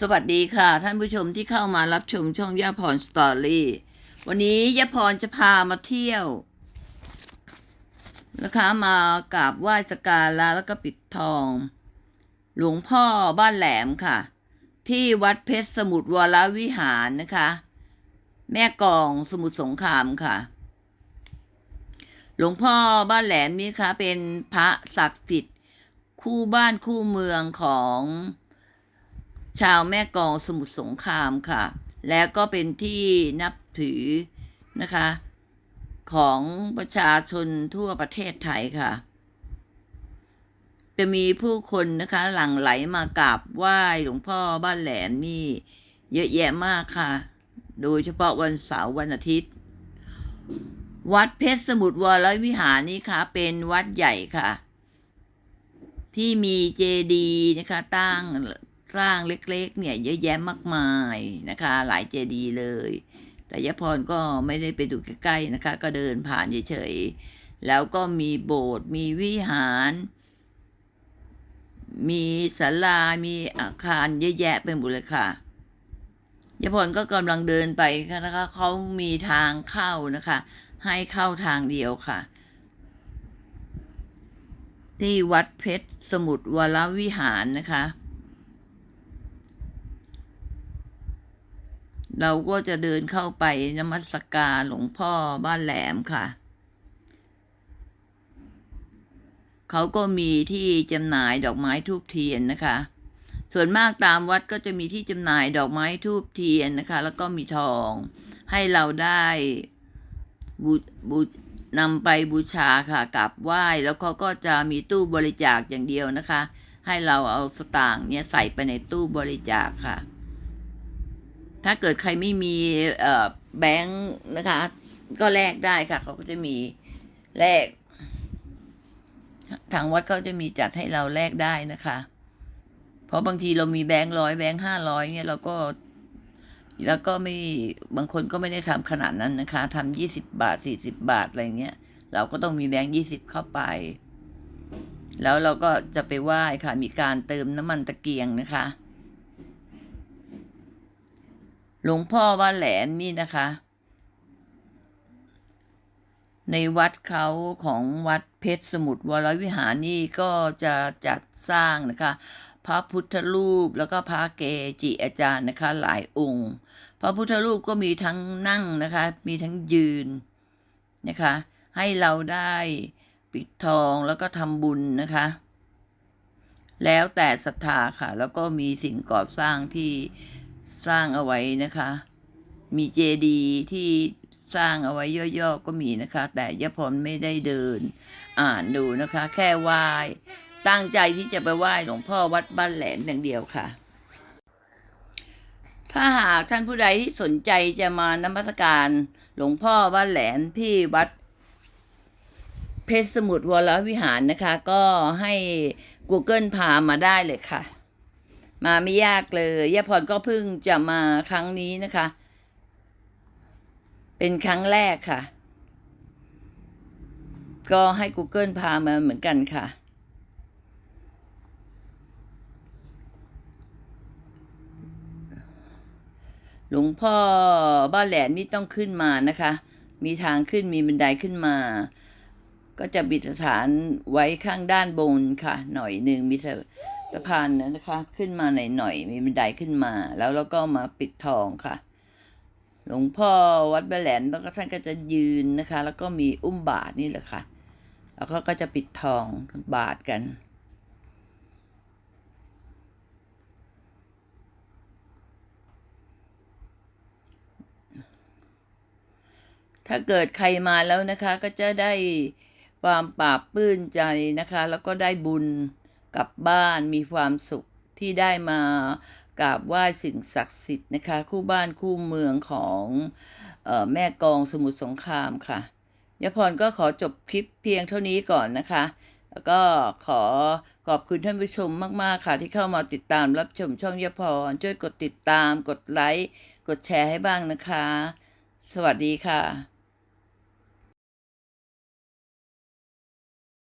สวัสดีค่ะ ท่านผู้ชมที่เข้ามารับชมช่องย่าพรสตอรี่วันนี้ย่าพรจะพามาเที่ยวนะคะมากราบไหว้สการะแล้วก็ปิดทอง หลวงพ่อบ้านแหลมค่ะ ที่วัดเพชรสมุทรวรวิหารนะคะ แม่กองสมุทรสงครามค่ะ หลวงพ่อบ้านแหลมนี่คะเป็นพระศักดิ์สิทธิ์คู่บ้านคู่เมืองของ ชาวแม่กองสมุทรสงครามค่ะ แล้วก็เป็นที่นับถือนะคะ ของประชาชนทั่วประเทศไทยค่ะ จะมีผู้คนนะคะหลั่งไหลมากราบไหว้หลวงพ่อบ้านแหลมนี่ เยอะแยะมากค่ะ โดยเฉพาะวันเสาร์วันอาทิตย์ วัดเพชรสมุทรวรวิหารนี่ค่ะ เป็นวัดใหญ่ค่ะที่มีเจดีย์นะคะตั้ง สร้างเล็กๆ เนี่ยเยอะแยะมากมายนะคะ หลายเจดีย์เลย แต่ยพรก็ไม่ได้ไปดูใกล้ๆนะคะ ก็เดินผ่านเฉยๆแล้วก็มีโบสถ์มีวิหาร มีศาลา มีอาคารเยอะแยะไปหมดเลยค่ะยพรก็กำลังเดินไปนะคะเขามีทางเข้านะคะ ให้เข้าทางเดียวค่ะ ที่วัดเพชรสมุทรวรวิหารนะคะ เราก็จะเดินเข้าไปนมัสการหลวงพ่อบ้านแหลมค่ะ เขาก็มีที่จำหน่ายดอกไม้ทูบเทียนนะคะ ส่วนมากตามวัดก็จะมีที่จำหน่ายดอกไม้ทูบเทียนนะคะ แล้วก็มีทองให้เราได้บูบูนำไปบูชาค่ะกราบไหว้ แล้วเขาก็จะมีตู้บริจาคอย่างเดียวนะคะ ให้เราเอาสตางค์เนี่ยใส่ไปในตู้บริจาคค่ะ ถ้าเกิดใครไม่มีแบงค์นะคะ ก็แลกได้ค่ะ เขาก็จะมีแลก ทางวัดเขาจะมีจัดให้เราแลกได้นะคะ เพราะบางทีเรามีแบงค์ร้อยแบงค์ห้าร้อยเนี่ยเราก็ แล้วก็ไม่บางคนก็ไม่ได้ทำขนาดนั้นนะคะทำยี่สิบบาทสี่สิบบาทอะไรเงี้ย เราก็ต้องมีแบงค์ยี่สิบเข้าไป แล้วเราก็จะไปไหว้ค่ะ มีการเติมน้ำมันตะเกียงนะคะ หลวงพ่อว่าแหลมนี่นะคะ ในวัดเขาของวัดเพชรสมุทรวรวิหารนี่ก็จะจัดสร้างนะคะ พระพุทธรูปแล้วก็พระเกจิอาจารย์นะคะ หลายองค์ พระพุทธรูปก็มีทั้งนั่งนะคะ มีทั้งยืนนะคะ ให้เราได้ปิดทองแล้วก็ทำบุญนะคะแล้วแต่ศรัทธาค่ะ แล้วก็มีสิ่งก่อสร้างที่ สร้างเอาไว้นะคะ มีเจดีที่สร้างเอาไว้ย่อๆก็มีนะคะ แต่ยพรไม่ได้เดิน อ่านดูนะคะ แค่ไหว้ตั้งใจที่จะไปไหว้หลวงพ่อวัดบ้านแหลมอย่างเดียวค่ะ ถ้าหากท่านผู้ใดที่สนใจจะมานมัสการหลวงพ่อบ้านแหลมที่วัดเพชรสมุทรวรวิหารนะคะ ก็ให้ Google พามาได้เลยค่ะ มาไม่ยากเลยย่าพรก็เพิ่งจะมาครั้งนี้นะคะ เป็นครั้งแรกค่ะ ก็ให้ Google พามาเหมือนกันค่ะ หลวงพ่อบ้านแหลมนี่ต้องขึ้นมานะคะ มีทางขึ้นมีบันไดขึ้นมา ก็จะบิดสถานไว้ข้างด้านบนค่ะ หน่อยหนึ่งมีสะพานนะคะ ขึ้นมาหน่อยๆมีบันไดขึ้นมา แล้วเราก็มาปิดทองค่ะ หลวงพ่อวัดบ้านแหลมแล้วก็ท่านก็จะยืนนะคะ แล้วก็มีอุ้มบาทนี่แหละค่ะ แล้วเขาก็จะปิดทองบาทกันถ้าเกิดใครมาแล้วนะคะก็จะได้ความปราบปลื้นใจนะคะ แล้วก็ได้บุญ กลับบ้านมีความสุขที่ได้มากราบไหว้สิ่งศักดิ์สิทธิ์นะคะ คู่บ้านคู่เมืองของออแม่กองสมุทรสงครามค่ะยพรก็ขอจบคลิปเพียงเท่านี้ก่อนนะคะ แล้วก็ขอขอบคุณท่านผู้ชมมาก ๆ ค่ะ ที่เข้ามาติดตามรับชมช่องยพร ช่วยกดติดตาม กดไลค์ กดแชร์ให้บ้างนะคะ สวัสดีค่ะ